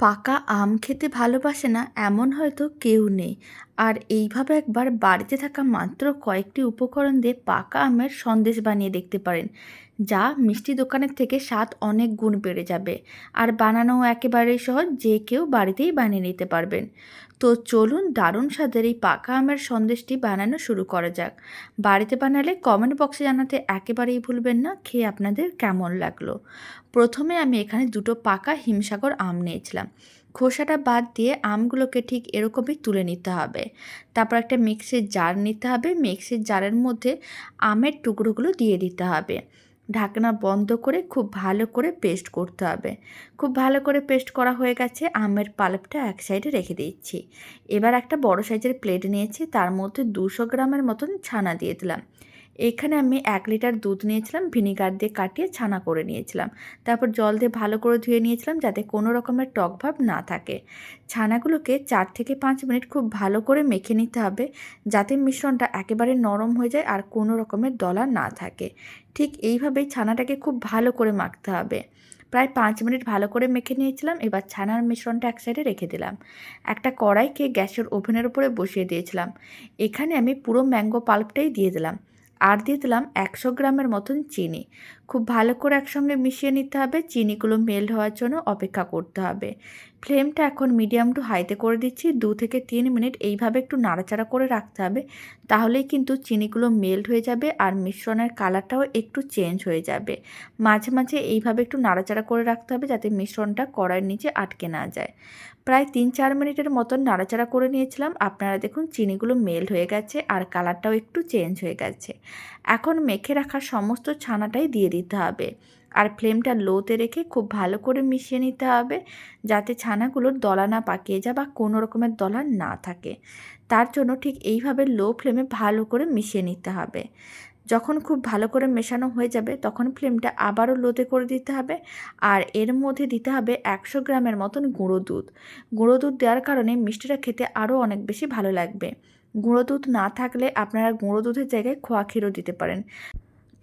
পাকা আম খেতে ভালোবাসে না এমন হয়তো কেউ নেই। আর এইভাবে একবার বাড়িতে থাকা মাত্র কয়েকটি উপকরণ দিয়ে পাকা আমের সন্দেশ বানিয়ে দেখতে পারেন, যা মিষ্টি দোকানের থেকে স্বাদ অনেক গুণ বেড়ে যাবে। আর বানানো একেবারেই সহজ, যে কেউ বাড়িতেই বানিয়ে নিতে পারবেন। তো চলুন দারুণ স্বাদের এই পাকা আমের সন্দেশটি বানানো শুরু করা যাক। বাড়িতে বানালে কমেন্ট বক্সে জানাতে একেবারেই ভুলবেন না, খেয়ে আপনাদের কেমন লাগল? প্রথমে আমি এখানে দুটো পাকা হিমসাগর আম নিয়েছিলাম। খোসাটা বাদ দিয়ে আমগুলোকে ঠিক এরকমই তুলে নিতে হবে। তারপর একটা মিক্সির জার নিতে হবে। মিক্সির জারের মধ্যে আমের টুকরোগুলো দিয়ে দিতে হবে। ঢাকনা বন্ধ করে খুব ভালো করে পেস্ট করতে হবে। খুব ভালো করে পেস্ট করা হয়ে গেছে। আমের পাল্পটা এক সাইডে রেখে দিচ্ছি। এবার একটা বড় সাইজের প্লেট নিয়েছি। তার মধ্যে দুশো গ্রামের মতন ছানা দিয়ে দিলাম। এখানে আমি এক লিটার দুধ নিয়েছিলাম, ভিনিগার দিয়ে কাটিয়ে ছানা করে নিয়েছিলাম। তারপর জল দিয়ে ভালো করে ধুয়ে নিয়েছিলাম যাতে কোনো রকমের টক ভাব না থাকে। ছানাগুলোকে চার থেকে পাঁচ মিনিট খুব ভালো করে মেখে নিতে হবে যাতে মিশ্রণটা একেবারে নরম হয়ে যায় আর কোনো রকমের দলা না থাকে। ঠিক এইভাবেই ছানাটাকে খুব ভালো করে মাখতে হবে। প্রায় পাঁচ মিনিট ভালো করে মেখে নিয়েছিলাম, এবার ছানার মিশ্রণটা এক সাইডে রেখে দিলাম। একটা কড়াইকে গ্যাসের ওভেনের উপরে বসিয়ে দিয়েছিলাম। এখানে আমি পুরো ম্যাঙ্গো পাল্পটাই দিয়ে দিলাম। আর দিয়ে দিলাম একশো গ্রামের মতন চিনি। খুব ভালো করে একসঙ্গে মিশিয়ে নিতে হবে, চিনিগুলো মেল্ট হওয়ার জন্য অপেক্ষা করতে হবে। ফ্লেমটা এখন মিডিয়াম টু হাইতে করে দিচ্ছি, দু থেকে তিন মিনিট এইভাবে একটু নাড়াচাড়া করে রাখতে হবে, তাহলেই কিন্তু চিনিগুলো মেল্ট হয়ে যাবে আর মিশ্রণের কালারটাও একটু চেঞ্জ হয়ে যাবে। মাঝে মাঝে এইভাবে একটু নাড়াচাড়া করে রাখতে হবে যাতে মিশ্রণটা কড়াইয়ের নিচে আটকে না যায়। প্রায় তিন চার মিনিটের মতন নাড়াচাড়া করে নিয়েছিলাম। আপনারা দেখুন চিনিগুলো মেল্ট হয়ে গেছে আর কালারটাও একটু চেঞ্জ হয়ে গেছে। এখন মেখে রাখা সমস্ত ছানাটাই দিয়ে দিতে হবে। আর ফ্লেমটা লোতে রেখে খুব ভালো করে মিশিয়ে নিতে হবে যাতে ছানাগুলোর দলা না পাকিয়ে যায় বা কোনো রকমের দলা না থাকে। তার জন্য ঠিক এইভাবে লো ফ্লেমে ভালো করে মিশিয়ে নিতে হবে। যখন খুব ভালো করে মেশানো হয়ে যাবে, তখন ফ্লেমটা আবারও লোতে করে দিতে হবে। আর এর মধ্যে দিতে হবে একশো গ্রামের মতন গুঁড়ো দুধ। গুঁড়ো দুধ দেওয়ার কারণে মিষ্টিটা খেতে আরও অনেক বেশি ভালো লাগবে। গুঁড়ো দুধ না থাকলে আপনারা গুঁড়ো দুধের জায়গায় খোয়া ক্ষীরও দিতে পারেন।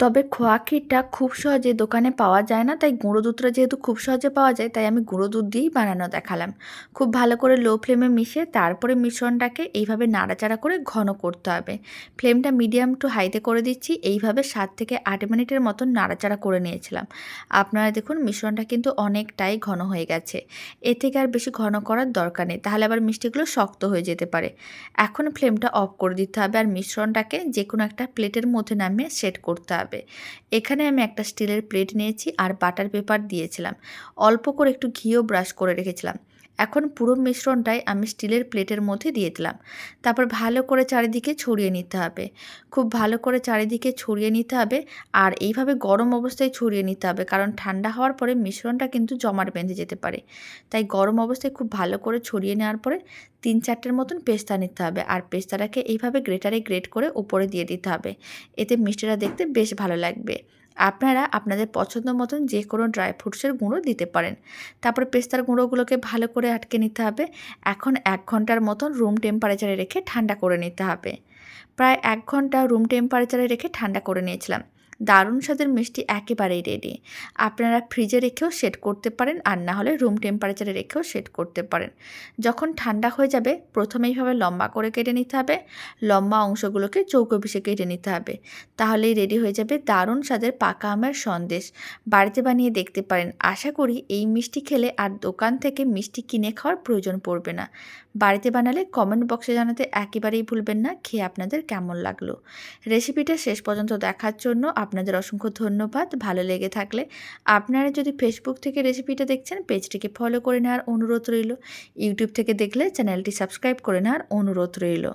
তবে খোয়া ক্ষীরটা খুব সহজে দোকানে পাওয়া যায় না, তাই গুঁড়ো দুধটা যেহেতু খুব সহজে পাওয়া যায়, তাই আমি গুঁড়ো দুধ দিয়েই বানানো দেখালাম। খুব ভালো করে লো ফ্লেমে মিশিয়ে তারপরে মিশ্রণটাকে এইভাবে নাড়াচাড়া করে ঘন করতে হবে। ফ্লেমটা মিডিয়াম টু হাইতে করে দিচ্ছি, এইভাবে সাত থেকে আট মিনিটের মতন নাড়াচাড়া করে নিয়েছিলাম। আপনারা দেখুন মিশ্রণটা কিন্তু অনেকটাই ঘন হয়ে গেছে। এ থেকে আর বেশি ঘন করার দরকার নেই, তাহলে আবার মিষ্টিগুলো শক্ত হয়ে যেতে পারে। এখন ফ্লেমটা অফ করে দিতে হবে আর মিশ্রণটাকে যে কোনো একটা প্লেটের মধ্যে নামিয়ে সেট করতে হবে। হবে। এখানে আমি একটা স্টিলের প্লেট নিয়েছি আর বাটার পেপার দিয়েছিলাম। অল্প করে একটু ঘিও ব্রাশ করে রেখেছিলাম। এখন পুরো মিশ্রণটাই আমি স্টিলের প্লেটের মধ্যে দিয়ে দিলাম। তারপর ভালো করে চারিদিকে ছড়িয়ে নিতে হবে। খুব ভালো করে চারিদিকে ছড়িয়ে নিতে হবে আর এইভাবে গরম অবস্থায় ছড়িয়ে নিতে হবে কারণ ঠান্ডা হওয়ার পরে মিশ্রণটা কিন্তু জমাট বেঁধে যেতে পারে। তাই গরম অবস্থায় খুব ভালো করে ছড়িয়ে নেওয়ার পরে তিন চারটের মতন পেস্তা নিতে হবে আর পেস্তাটাকে এইভাবে গ্রেটারে গ্রেট করে উপরে দিয়ে দিতে হবে। এতে মিষ্টিটা দেখতে বেশ ভালো লাগবে। আপনারা আপনাদের পছন্দ মতন যে কোনো ড্রাই ফ্রুটসের গুঁড়ো দিতে পারেন। তারপরে পেস্তার গুঁড়োগুলোকে ভালো করে আটকে নিতে হবে। এখন এক ঘণ্টার মতন রুম টেম্পারেচারে রেখে ঠান্ডা করে নিতে হবে। প্রায় এক ঘণ্টা রুম টেম্পারেচারে রেখে ঠান্ডা করে নিয়েছিলাম। দারুণ স্বাদের মিষ্টি একেবারেই রেডি আপনারা ফ্রিজে রেখেও সেট করতে পারেন আর না হলে রুম টেম্পারেচারে রেখেও সেট করতে পারেন। যখন ঠান্ডা হয়ে যাবে, প্রথমে এইভাবে লম্বা করে কেটে নিতে হবে। লম্বা অংশগুলোকে চৌকো পিসে কেটে নিতে হবে। তাহলেই রেডি হয়ে যাবে দারুণ স্বাদের পাকা আমের সন্দেশ। বাড়িতে বানিয়ে দেখতে পারেন। আশা করি এই মিষ্টি খেলে আর দোকান থেকে মিষ্টি কিনে খাওয়ার প্রয়োজন পড়বে না। বাড়িতে বানালে কমেন্ট বক্সে জানাতে একেবারেই ভুলবেন না। খেয়ে আপনাদের কেমন লাগল? রেসিপিটা শেষ পর্যন্ত দেখার জন্য আপনাদের অসংখ্য ধন্যবাদ। ভালো লেগে থাকলে আপনারা যদি ফেসবুক থেকে রেসিপিটা দেখছেন পেজটিকে ফলো করে নেওয়ার অনুরোধ রইল। ইউটিউব থেকে দেখলে চ্যানেলটি সাবস্ক্রাইব করে নেওয়ার অনুরোধ রইল।